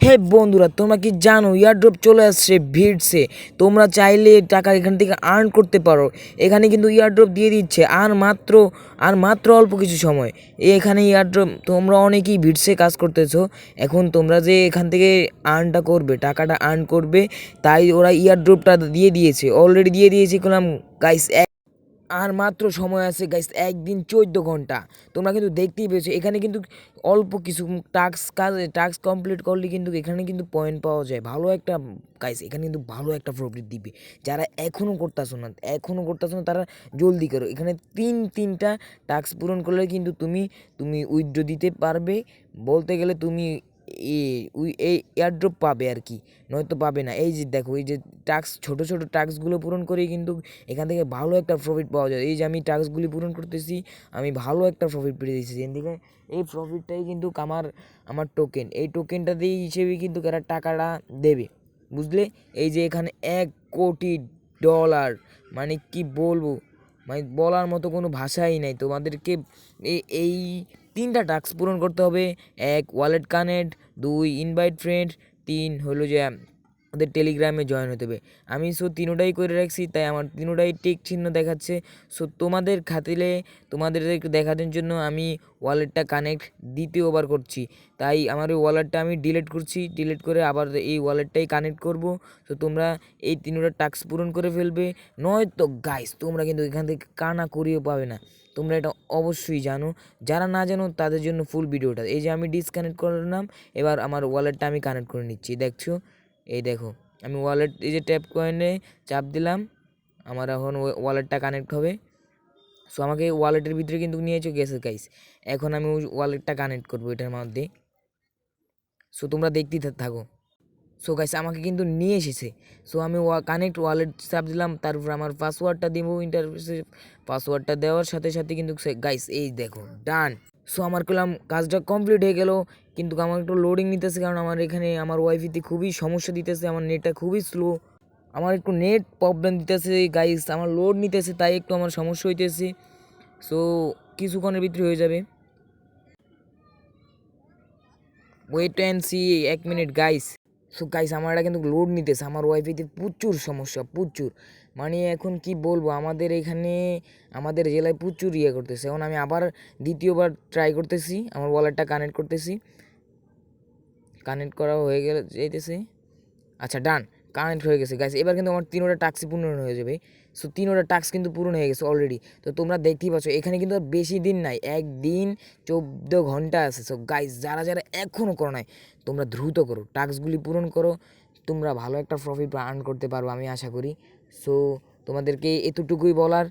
হে বন্ধুরা, তোমরা কি জানো ইয়ারড্রপ চলে আসছে ভিড়সে? তোমরা চাইলে টাকা এখান থেকে আর্ন করতে পারো। এখানে কিন্তু ইয়ারড্রপ দিয়ে দিচ্ছে, আর মাত্র আর মাত্র অল্প কিছু সময়। এখানে ইয়ারড্রপ তোমরা অনেকেই ভিড়সে কাজ করতেছো। এখন তোমরা যে এখান থেকে আর্নটা করবে, টাকাটা আর্ন করবে, তাই ওরা ইয়ারড্রপটা দিয়ে দিয়েছে। অলরেডি দিয়ে দিয়েছে করলাম গাইস আর মাত্র সময় আছে গাইস একদিন চোদ্দ ঘণ্টা। তোমরা কিন্তু দেখতেই পেয়েছ, এখানে কিন্তু অল্প কিছু টাস্ক কাজ টাস্ক কমপ্লিট করলে কিন্তু এখানে কিন্তু পয়েন্ট পাওয়া যায়। ভালো একটা গাইস এখানে কিন্তু ভালো একটা প্রফিট দিবে। যারা এখনও করতেছো না এখনও করতেছো না, তারা জলদি করো। এখানে তিন, তিনটা টাস্ক পূরণ করলে কিন্তু তুমি তুমি উইথড্র দিতে পারবে। বলতে গেলে তুমি এই এয়ারড্রপ পাবে আর কি নয়তো পাবে না। এই যে দেখো, এই যে টাস্ক ছোটো ছোটো টাস্কগুলো পূরণ করেই কিন্তু এখান থেকে ভালো একটা প্রফিট পাওয়া যায়। এই যে আমি টাস্কগুলি পূরণ করতেছি, আমি ভালো একটা প্রফিট পেয়ে দিচ্ছি থেকে এই প্রফিটটাই কিন্তু আমার আমার টোকেন এই টোকেনটা দিয়ে হিসেবে কিন্তু এরা টাকাটা দেবে। বুঝলে? এই যে এখানে এক কোটি ডলার মানে কি বলব? মানে বলার মতো কোনো ভাষাই নাই। তোমাদেরকে এই তিনটা টাস্ক পূরণ করতে হবে। এক ওয়ালেট কানেক্ট দুই ইনভাইট ফ্রেন্ড তিন হলো যে ওদের টেলিগ্রামে জয়েন হতে হবে। আমি সো তিনোটাই করে রাখছি, তাই আমার তিনোটাই টিক চিহ্ন দেখাচ্ছে। সো তোমাদের খাতিলে তোমাদের দেখানোর জন্য আমি ওয়ালেটটা কানেক্ট দ্বিতীয়বার করছি। তাই আমার ওই ওয়ালেটটা আমি ডিলিট করছি ডিলিট করে আবার এই ওয়ালেটটাই কানেক্ট করব। তো তোমরা এই তিনোটা টাস্ক পূরণ করে ফেলবে। নয়তো গাইস তোমরা কিন্তু এখান থেকে কানা করিও পাবে না। তোমরা এটা অবশ্যই জানো। যারা না জানো, তাদের জন্য ফুল ভিডিওটা এই যে আমি ডিসকানেক্ট করলাম, এবার আমার ওয়ালেটটা আমি কানেক্ট করে নিচ্ছি। দেখছ? এই দেখো, আমি ওয়ালেট এই যে ট্যাপ কয়েনে চাপ দিলাম, আমার এখন ওয়ালেটটা কানেক্ট হবে। সো আমাকে ওয়ালেটের ভিতরে কিন্তু নিয়েছো গেছে গাইস এখন আমি ওয়ালেটটা কানেক্ট করব এটার মধ্যে। সো তোমরা দেখতেই থাকো। সো গাইস আমাকে কিন্তু নিয়ে এসেছে। সো আমি কানেক্ট ওয়ালেট চাপ দিলাম, তারপর আমার পাসওয়ার্ডটা দিব ইন্টারফেসে পাসওয়ার্ডটা দেওয়ার সাথে সাথে কিন্তু গাইস এই দেখো ডান সো আমার করলাম কাজটা কমপ্লিট হয়ে গেল, কিন্তু আমার একটু লোডিং নিতেছে কারণ আমার এখানে আমার ওয়াইফিতে খুবই সমস্যা দিতেছে, আমার নেটটা খুবই স্লো আমার একটু নেট প্রবলেম দিতেছে গাইস আমার লোড নিতেছে, তাই একটু আমার সমস্যা হইতেছে। সো কিছুক্ষণের ভিতরে হয়ে যাবে। ওয়েট অ্যান্ড সি এক মিনিট গাইস সো গাইস আমার এটা কিন্তু লোড নিতেছে। আমার ওয়াইফাইতে প্রচুর সমস্যা, প্রচুর। মানে এখন কি বলব, আমাদের এখানে, আমাদের জেলায় প্রচুর ইয়ে করতেছে। এখন আমি আবার দ্বিতীয়বার ট্রাই করতেছি, আমার ওয়ালেটটা কানেক্ট করতেছি। কানেক্ট করা হয়ে গেলে যেতেছে আচ্ছা ডান কানেক্ট হয়ে গেছে। গাইস এবার কিন্তু আমার তিনোটা টাক্সই পূর্ণ হয়ে যাবে। সো তিনোটা টাক্স কিন্তু পূরণ হয়ে গেছে অলরেডি তো তোমরা দেখতেই পাচ্ছ, এখানে কিন্তু আর বেশি দিন নাই। একদিন চোদ্দ ঘণ্টা আছে। সো গাইস যারা যারা এখনও করো নাই, তোমরা দ্রুত করো। টাস্কগুলি পূরণ করো। তোমরা ভালো একটা প্রফিট আর্ন করতে পারব আমি আশা করি। সো তোমাদেরকে এতটুকুই বলার।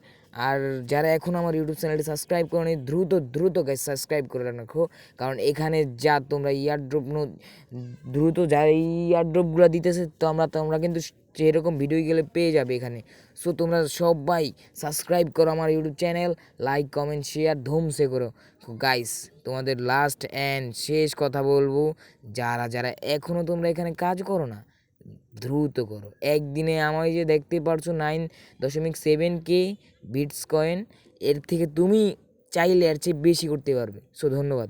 আর যারা এখন আমার ইউটিউব চ্যানেলটি সাবস্ক্রাইব করেনি, দ্রুত দ্রুত গাইস সাবস্ক্রাইব করে রাখো। কারণ এখানে যা তোমরা ইয়ারড্রপ দ্রুত যা ইয়ারড্রপগুলো দিতেছে তো আমরা তোমরা কিন্তু সেরকম ভিডিও গেলে পেয়ে যাবে এখানে। সো তোমরা সবাই সাবস্ক্রাইব করো আমার YouTube channel like comment share ধুমসে করো। গাইস তোমাদের লাস্ট অ্যান্ড শেষ কথা বলব। যারা যারা এখনও তোমরা এখানে কাজ করো না দ্রুত করো। একদিনে আমায় যে দেখতে পারছ নাইন দশমিক সেভেন কে বিটস কয়েন এর থেকে তুমি চাইলে এর চেয়ে বেশি করতে পারবে। সো ধন্যবাদ।